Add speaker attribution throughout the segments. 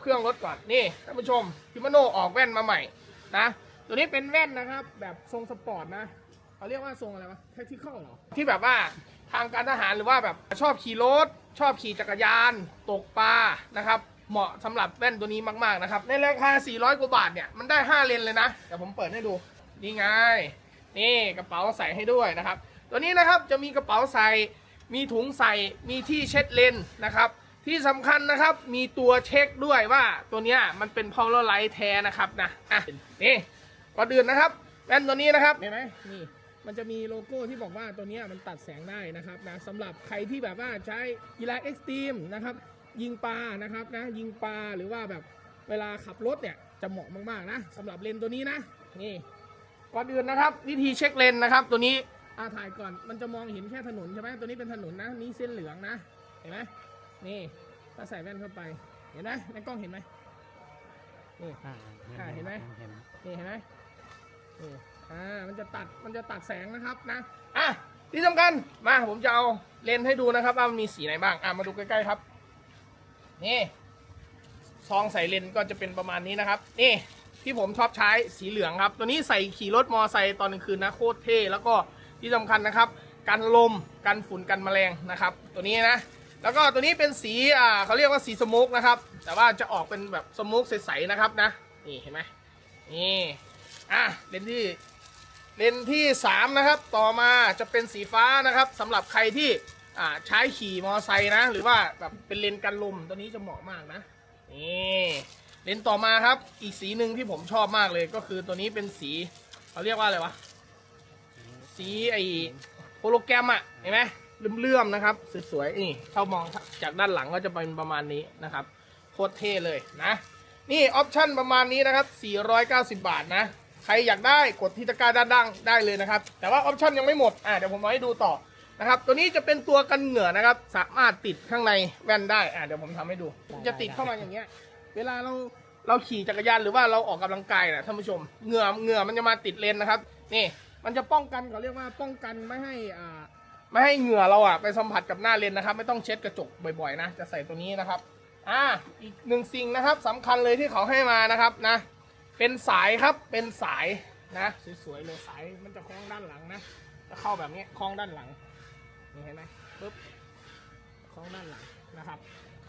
Speaker 1: เครื่องรถก่อนนี่ท่านผู้ชมพิมโนออกแว่นมาใหม่นะตัวนี้เป็นแว่นนะครับ แบบทรงสปอร์ตนะเขาเรียกว่าทรงอะไรวะแท็กติคอลเหรอที่แบบว่าทางการทหารหรือว่าแบบชอบขี่รถ ชอบขี่จักรยาน ตกปลานะครับ เหมาะสำหรับแว่นตัวนี้มากๆนะครับ ในราคา 400 กว่าบาทเนี่ยมันได้ 5 เลนเลยนะเดี๋ยวผมเปิดให้ดูนี่ไงนี่กระเป๋าใส่ให้ด้วยนะครับ ตัวนี้นะครับจะมีกระเป๋าใส่มีถุงใส่มีที่เช็ดเลนนะครับ ที่สำคัญนะครับมีตัวเช็คด้วยว่าตัวเนี้ยมันเป็นพอร์ไลท์แท้นะครับนะอะนี่ก่อนอื่นนะครับแว่นตัวนี้นะครับเห็นไหมนี่มันจะมีโลโก้ที่บอกว่าตัวเนี้ยมันตัดแสงได้นะครับนะสำหรับใครที่แบบว่าใช้กีฬาเอ็กซ์ตรีมนะครับยิงปลานะครับนะยิงปลาหรือว่าแบบเวลาขับรถเนี่ยจะเหมาะมากๆนะสำหรับเลนตัวนี้นะนี่ก่อนอื่นนะครับ วิธีเช็คเลนนะครับ ตัวนี้อาถ่ายก่อนมันจะมองเห็นแค่ถนนใช่ไหมตัวนี้เป็นถนนนะนี่เส้นเหลืองนะเห็นไหม นี่ถ้าใส่แว่นเข้าไป เห็นไหมในกล้องเห็นไหมนี่
Speaker 2: อ่า
Speaker 1: อ่าเห็นไหม
Speaker 2: เห็น
Speaker 1: นี่เห็นไหมนี่อ่ามันจะตัดมันจะตัดแสงนะครับนะอะที่สำคัญมาผมจะเอาเลนส์ให้ดูนะครับว่ามันมีสีไหนบ้างอะมาดูใกล้ๆครับ นี่ซองใส่เลนส์ก็จะเป็นประมาณนี้นะครับ นี่ที่ผมชอบใช้สีเหลืองครับ ตัวนี้ใส่ขี่รถมอไซค์ตอนกลางคืนนะโคตรเท่แล้วก็ที่สำคัญนะครับ กันลมกันฝุ่นกันแมลงนะครับ ตัวนี้นะ แล้วก็ตัวนี้เป็นสีอ่าเขาเรียกว่าสีสโมกนะครับ แต่ว่าจะออกเป็นแบบสโมกใสๆนะครับนะ นี่เห็นไหมนี่อะเลนที่เลนที่สามนะครับ ต่อมาจะเป็นสีฟ้านะครับสำหรับใครที่อ่าใช้ขี่มอไซค์นะ หรือว่าแบบเป็นเลนกันลมตัวนี้จะเหมาะมากนะนี่เลนต่อมาครับ อีกสีหนึ่งที่ผมชอบมากเลยก็คือตัวนี้เป็นสีเขาเรียกว่าอะไรวะสีไอโฮโลแกรมอะเห็นไหม เลื่อมๆนะครับสวยๆนี่ถ้ามองจากด้านหลังก็จะเป็นประมาณนี้นะครับโคตรเท่เลยนะ นี่ออปชั่นประมาณนี้นะครับ 490 บาทนะใครอยากได้กดที่ตะกร้าด้านล่างได้เลยนะครับ แต่ว่าออปชั่นยังไม่หมดอะเดี๋ยวผมมาให้ดูต่อนะครับ ตัวนี้จะเป็นตัวกันเหงื่อนะครับ สามารถติดข้างในแว่นได้อะเดี๋ยวผมทำให้ดู จะติดเข้ามาอย่างเงี้ย เวลาเราเราขี่จักรยานหรือว่าเราออกกำลังกายนะท่านผู้ชมเหงื่อเหงื่อมันจะมาติดเลนนะครับ นี่มันจะป้องกันเขาเรียกว่าป้องกันไม่ให้อ่า ไม่ให้เหงื่อเราอะไปสัมผัสกับหน้าเลนนะครับ ไม่ต้องเช็ดกระจกบ่อยๆนะ จะใส่ตัวนี้นะครับ อ่า อีกหนึ่งสิ่งนะครับสำคัญเลยที่เขาให้มานะครับนะ เป็นสายครับ เป็นสายนะ สวยๆเลยสายมันจะคล้องด้านหลังนะ จะเข้าแบบนี้คล้องด้านหลัง นี่เห็นไหมปึ๊บคล้องด้านหลังนะครับ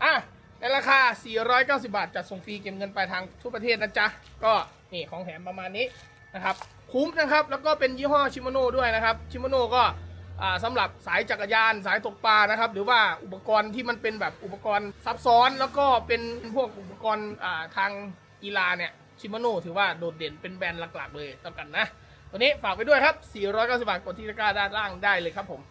Speaker 1: อะในราคา 490 บาท จัดส่งฟรีเก็บเงินปลายทางทั่วประเทศนะจ๊ะ ก็นี่ของแถมประมาณนี้นะครับ คุ้มนะครับ แล้วก็เป็นยี่ห้อชิโมโน่ด้วยนะครับ ชิโมโน่ก็ สำหรับสายจักรยานสายตกปลานะครับ หรือว่าอุปกรณ์ที่มันเป็นแบบอุปกรณ์ซับซ้อนแล้วก็เป็นพวกอุปกรณ์ทางกีฬาเนี่ยชิโมโน่ถือว่าโดดเด่นเป็นแบรนด์หลักๆเลยต้อกันนะ ตัวนี้ฝากไปด้วยครับ 490 บาทกดที่ตะกร้าด้านล่างได้เลยครับผม